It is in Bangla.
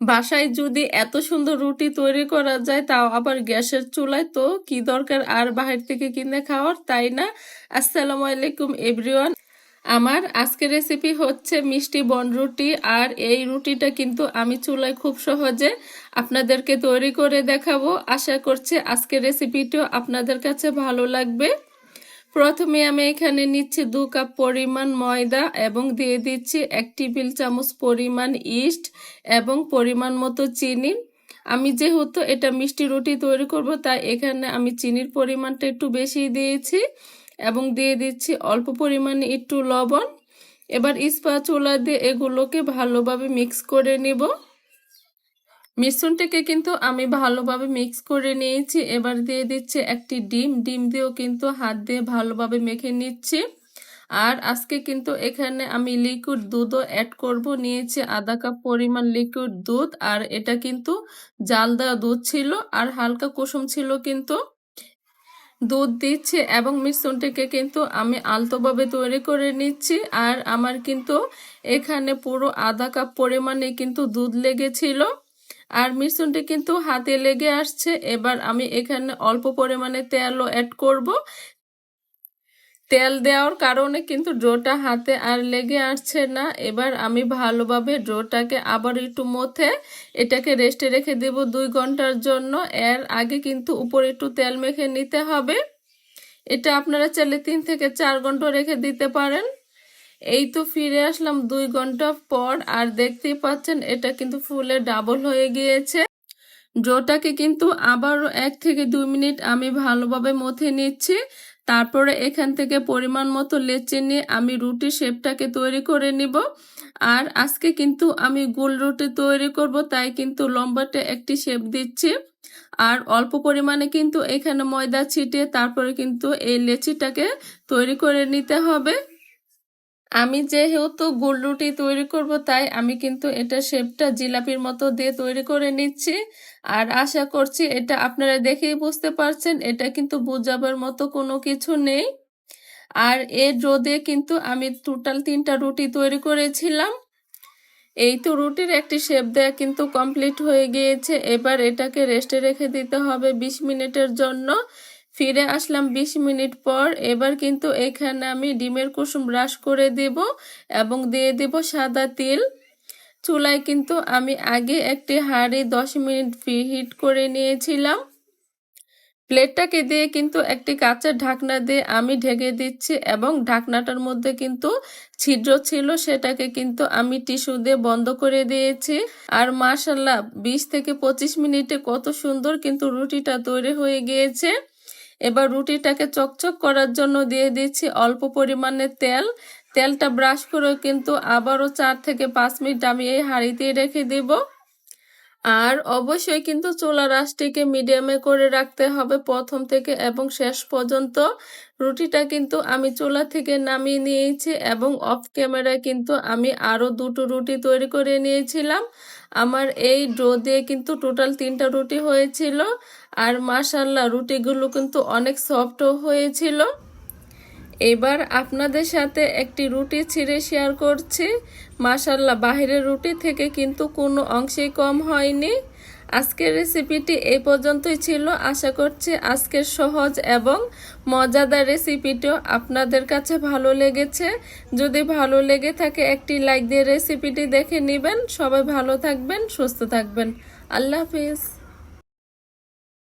বাসায় যদি এত সুন্দর রুটি তৈরি করা যায়, তাও আবার গ্যাসের চুলায়, তো কি দরকার আর বাহির থেকে কিনে খাওয়ার? তাই না? আসসালামু আলাইকুম, এভরিওয়ান। আমার আজকের রেসিপি হচ্ছে মিষ্টি বন রুটি, আর এই রুটিটা কিন্তু আমি চুলায় খুব সহজে আপনাদেরকে তৈরি করে দেখাবো। আশা করছি আজকের রেসিপিটিও আপনাদের কাছে ভালো লাগবে। প্রথমে আমি এখানে নিচ্ছি দু কাপ পরিমাণ ময়দা এবং দিয়ে দিচ্ছি এক টেবিল চামচ পরিমাণ ইস্ট এবং পরিমাণ মতো চিনি। আমি যেহেতু এটা মিষ্টি রুটি তৈরি করব, তাই এখানে আমি চিনির পরিমাণটা একটু বেশি দিয়েছি এবং দিয়ে দিচ্ছি অল্প পরিমাণে একটু লবণ। এবার চুলা দিয়ে এগুলোকে ভালোভাবে মিক্স করে নিব। মিশ্রণটাকে কিন্তু আমি ভালোভাবে মিক্স করে নিয়েছি। এবার দিয়ে দিচ্ছি একটি ডিম। ডিম দিয়েও কিন্তু হাত দিয়ে ভালোভাবে মেখে নিচ্ছি। আর আজকে কিন্তু এখানে আমি লিকুইড দুধও অ্যাড করব। নিয়েছি আধা কাপ পরিমাণ লিকুইড দুধ। আর এটা কিন্তু জাল দেওয়া দুধ ছিল। আর হালকা কুসুম ছিল কিন্তু দুধ দিচ্ছি এবং মিশ্রণটিকে কিন্তু আমি আলতোভাবে তৈরি করে নিচ্ছি। আর আমার কিন্তু এখানে পুরো আধা কাপ পরিমাণে কিন্তু দুধ লেগেছিল। আর মিশ্রণটি কিন্তু হাতে লেগে আসছে। এবার আমি এখানে অল্প পরিমাণে তেলও অ্যাড করব। তেল দেওয়ার কারণে কিন্তু ড্রোটা হাতে আর লেগে আসছে না। এবার আমি ভালোভাবে ড্রোটাকে আবার একটু মথে এটাকে রেস্টে রেখে দেব দুই ঘণ্টার জন্য। এর আগে কিন্তু উপরে একটু তেল মেখে নিতে হবে। এটা আপনারা চাইলে তিন থেকে চার ঘণ্টা রেখে দিতে পারেন। এই তো ফিরে আসলাম দুই ঘণ্টা পর, আর দেখতেই পাচ্ছেন এটা কিন্তু ফুলে ডাবল হয়ে গিয়েছে। ডোটাকে কিন্তু আবারও এক থেকে দুই মিনিট আমি ভালোভাবে মথে নিচ্ছি। তারপরে এখান থেকে পরিমাণ মতো লেচে নিয়ে আমি রুটি শেপটাকে তৈরি করে নিব। আর আজকে কিন্তু আমি গোল রুটি তৈরি করব, তাই কিন্তু লম্বাটে একটি শেপ দিচ্ছি। আর অল্প পরিমাণে কিন্তু এখানে ময়দা ছিটিয়ে তারপরে কিন্তু এই লেচিটাকে তৈরি করে নিতে হবে। আমি যেহেতু গোল রুটি তৈরি করব, তাই আমি কিন্তু এটা শেপটা জিলাপির মতো দিয়ে তৈরি করে নিচ্ছি। আর আশা করছি এটা আপনারা দেখেই বুঝতে পারছেন, এটা কিন্তু বুঝাবার মতো কোনো কিছু নেই। আর এর রোদে কিন্তু আমি টোটাল তিনটা রুটি তৈরি করেছিলাম। এই তো রুটির একটি শেপ দেয়া কিন্তু কমপ্লিট হয়ে গিয়েছে। এবার এটাকে রেস্টে রেখে দিতে হবে ২০ মিনিটের জন্য। ফিরে আসলাম ২০ মিনিট পর। এবার কিন্তু এখানে আমি ডিমের কুসুম ব্রাশ করে দেব এবং দিয়ে দেব সাদা তিল। চুলায় কিন্তু আমি আগে একটি হাঁড়ি দশ মিনিট হিট করে নিয়েছিলাম। প্লেটটাকে দিয়ে কিন্তু একটি কাঁচের ঢাকনা দিয়ে আমি ঢেকে দিচ্ছি এবং ঢাকনাটার মধ্যে কিন্তু ছিদ্র ছিল, সেটাকে কিন্তু আমি টিস্যু দিয়ে বন্ধ করে দিয়েছি। আর মাশাল্লাহ, বিশ থেকে পঁচিশ মিনিটে কত সুন্দর কিন্তু রুটিটা তৈরি হয়ে গিয়েছে। এবার রুটিটাকে চকচক করার জন্য দিয়ে দিচ্ছি অল্প পরিমাণে তেল। তেলটা ব্রাশ করে কিন্তু আবারও চার থেকে পাঁচ মিনিট আমি এই হাঁড়িতেই রেখে দেব। আর অবশ্যই কিন্তু চুলা রাসটিকে মিডিয়ামে করে রাখতে হবে প্রথম থেকে এবং শেষ পর্যন্ত। রুটিটা কিন্তু আমি চুলা থেকে নামিয়ে নিয়েছি এবং অফ ক্যামেরায় কিন্তু আমি আরও দুটো রুটি তৈরি করে নিয়েছিলাম। আমার এই ড্রো দিয়ে কিন্তু টোটাল তিনটা রুটি হয়েছিল। আর মাশাল্লাহ রুটিগুলো কিন্তু অনেক সফটও হয়েছিল। এবার আপনাদের সাথে একটি রুটি ছিঁড়ে শেয়ার করছি। মাশাল্লাহ বাহিরের রুটি থেকে কিন্তু কোনো অংশেই কম হয়নি। আজকের রেসিপিটি এই পর্যন্তই ছিল। আশা করছি আজকের সহজ এবং মজাদার রেসিপিটিও আপনাদের কাছে ভালো লেগেছে। যদি ভালো লেগে থাকে, একটি লাইক দিয়ে রেসিপিটি দেখে নেবেন। সবাই ভালো থাকবেন, সুস্থ থাকবেন। আল্লাহ হাফিজ।